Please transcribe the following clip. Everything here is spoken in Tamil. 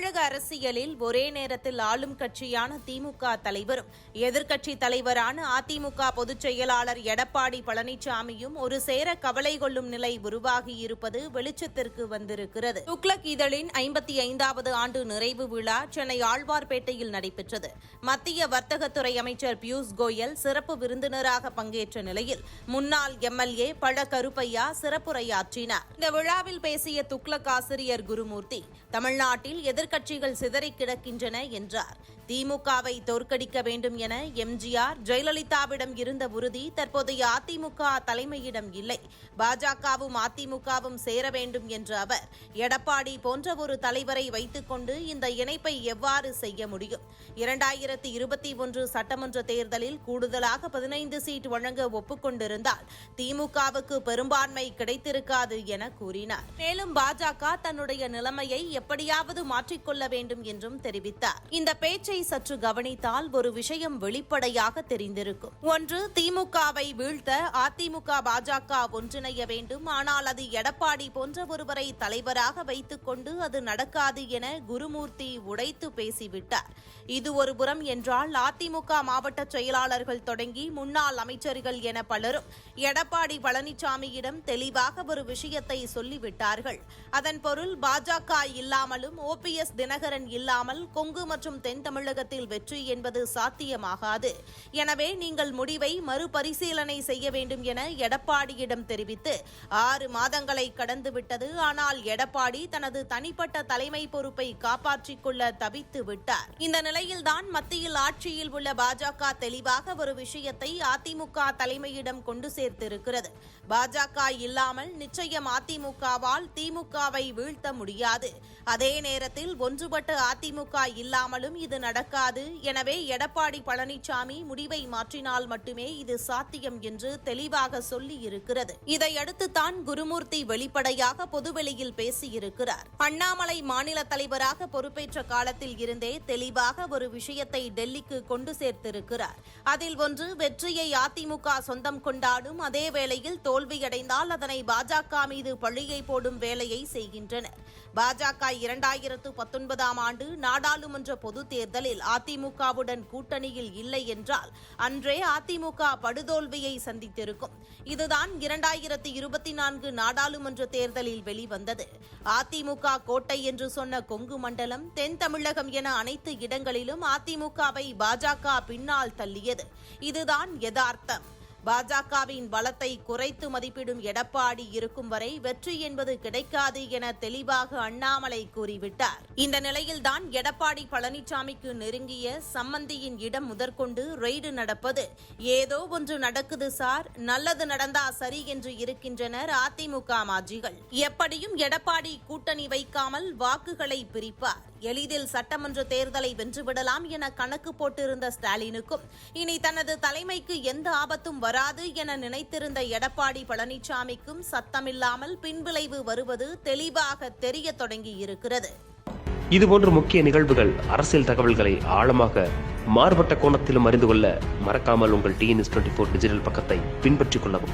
தமிழக அரசியலில் ஒரே நேரத்தில் ஆளும் கட்சியான திமுக தலைவரும் எதிர்க்கட்சி தலைவரான அதிமுக பொதுச் செயலாளர் எடப்பாடி பழனிசாமியும் ஒரு சேர கவலை கொள்ளும் நிலை உருவாகியிருப்பது வெளிச்சத்திற்கு வந்திருக்கிறது. துக்ளக் இதழின் ஐம்பத்தி ஐந்தாவது ஆண்டு நிறைவு விழா சென்னை ஆழ்வார்பேட்டையில் நடைபெற்றது. மத்திய வர்த்தகத்துறை அமைச்சர் பியூஷ் கோயல் சிறப்பு விருந்தினராக பங்கேற்ற நிலையில் முன்னாள் எம்எல்ஏ பழ கருப்பையா சிறப்புரையாற்றினார். இந்த விழாவில் பேசிய துக்ளக் ஆசிரியர் குருமூர்த்தி தமிழ்நாட்டில் கட்சிகள் சிதறிக் கிடக்கின்றன என்றார். திமுகவை தோற்கடிக்க வேண்டும் என எம்ஜிஆர் ஜெயலலிதாவிடம் இருந்த உறுதி தற்போதைய அதிமுக தலைமையிடம் இல்லை. பாஜகவும் அதிமுகவும் சேர வேண்டும் என்ற அவர் எடப்பாடி போன்ற ஒரு தலைவரை வைத்துக்கொண்டு இந்த இணைப்பை எவ்வாறு செய்ய முடியும்? இரண்டாயிரத்தி இருபத்தி ஒன்று சட்டமன்ற தேர்தலில் கூடுதலாக பதினைந்து சீட் வழங்க ஒப்புக்கொண்டிருந்தால் திமுகவுக்கு பெரும்பான்மை கிடைத்திருக்காது என கூறினார். மேலும் பாஜக தன்னுடைய நிலைமையை எப்படியாவது மாற்ற மாற்றிக்கொள்ள வேண்டும் என்றும் தெரிவித்தார். இந்த பேச்சை சற்று கவனித்தால் ஒரு விஷயம் வெளிப்படையாக தெரிந்திருக்கும். ஒன்று திமுகவை வீழ்த்த அதிமுக பாஜக ஒன்றிணைய வேண்டும். ஆனால் அது எடப்பாடி போன்ற ஒருவரை தலைவராக வைத்துக் கொண்டு அது நடக்காது என குருமூர்த்தி உடைத்து பேசிவிட்டார். இது ஒரு புறம் என்றால் அதிமுக மாவட்ட செயலாளர்கள் தொடங்கி முன்னாள் அமைச்சர்கள் என பலரும் எடப்பாடி பழனிசாமியிடம் தெளிவாக ஒரு விஷயத்தை சொல்லிவிட்டார்கள். அதன் பொருள் பாஜக இல்லாமலும் ஓபிஎஸ் தினகரன் இல்லாமல் கொங்கு மற்றும் தென் தமிழகத்தில் வெற்றி என்பது சாத்தியமாகாது. எனவே நீங்கள் முடிவை மறுபரிசீலனை செய்ய வேண்டும் என எடப்பாடியிடம் தெரிவித்து ஆறு மாதங்களை கடந்துவிட்டது. ஆனால் எடப்பாடி தனது தனிப்பட்ட தலைமை பொறுப்பை காப்பாற்றிக் கொள்ள தவித்து விட்டார். இந்த நிலையில்தான் மத்தியில் ஆட்சியில் உள்ள பாஜக தெளிவாக ஒரு விஷயத்தை அதிமுக தலைமையிடம் கொண்டு சேர்த்திருக்கிறது. பாஜக இல்லாமல் நிச்சயம் அதிமுகவால் திமுகவை வீழ்த்த முடியாது. அதே நேரத்தில் ஒன்றுபட்ட அதிமுக இல்லாமலும் இது நடக்காது. எனவே எடப்பாடி பழனிசாமி முடிவை மாற்றினால் மட்டுமே இது சாத்தியம் என்று தெளிவாக சொல்லியிருக்கிறது. இதையடுத்துதான் குருமூர்த்தி வெளிப்படையாக பொதுவெளியில் பேசியிருக்கிறார். அண்ணாமலை மாநில தலைவராக பொறுப்பேற்ற காலத்தில் இருந்தே தெளிவாக ஒரு விஷயத்தை டெல்லிக்கு கொண்டு சேர்த்திருக்கிறார். அதில் ஒன்று வெற்றியை அதிமுக சொந்தம் கொண்டாடும் அதே வேளையில் தோல்வியடைந்தால் அதனை பாஜக மீது பழியை போடும் வேலையை செய்கின்றனர். பாஜக இரண்டாயிரத்து பத்தொன்பதாம் ஆண்டு நாடாளுமன்ற பொதுத் தேர்தலில் அதிமுகவுடன் கூட்டணியில் இல்லை என்றால் அன்றே அதிமுக படுதோல்வியை சந்தித்திருக்கும். இதுதான் இரண்டாயிரத்து இருபத்தி நான்கு நாடாளுமன்ற தேர்தலில் வெளிவந்தது. அதிமுக கோட்டை என்று சொன்ன கொங்கு மண்டலம் தென் தமிழகம் என அனைத்து இடங்களிலும் அதிமுகவை பாஜக பின்னால் தள்ளியது. இதுதான் யதார்த்தம். பாஜகவின் பலத்தை குறைத்து மதிப்பிடும் எடப்பாடி இருக்கும் வரை வெற்றி என்பது கிடைக்காது என தெளிவாக அண்ணாமலை கூறிவிட்டார். இந்த நிலையில்தான் எடப்பாடி பழனிசாமிக்கு நெருங்கிய சம்மந்தியின் இடம் முதற்கொண்டு ரெய்டு நடப்பது. ஏதோ ஒன்று நடக்குது சார் நல்லது நடந்தா சரி என்று இருக்கின்றனர் அதிமுக மாஜிகள். எப்படியும் எடப்பாடி கூட்டணி வைக்காமல் வாக்குகளை பிரிப்பார். எளிதில் சட்டமன்ற தேர்தலை வென்றுவிடலாம் என கணக்கு போட்டிருந்த ஸ்டாலினுக்கும் இனி தனது தலைமைக்கு எந்த ஆபத்தும் வராது என நினைத்திருந்த எடப்பாடி பழனிசாமிக்கும் சத்தமில்லாமல் பின்விளைவு வருவது தெளிவாக தெரிய தொடங்கியிருக்கிறது. இதுபோன்ற முக்கிய நிகழ்வுகள் அரசியல் தகவல்களை ஆழமாக மாறுபட்ட கோணத்திலும் அறிந்து கொள்ள மறக்காமல் உங்கள் டிஎன்எஸ் டுவெண்ட்டி ஃபோர் டிஜிட்டல் பக்கத்தை பின்பற்றிக் கொள்ளவும்.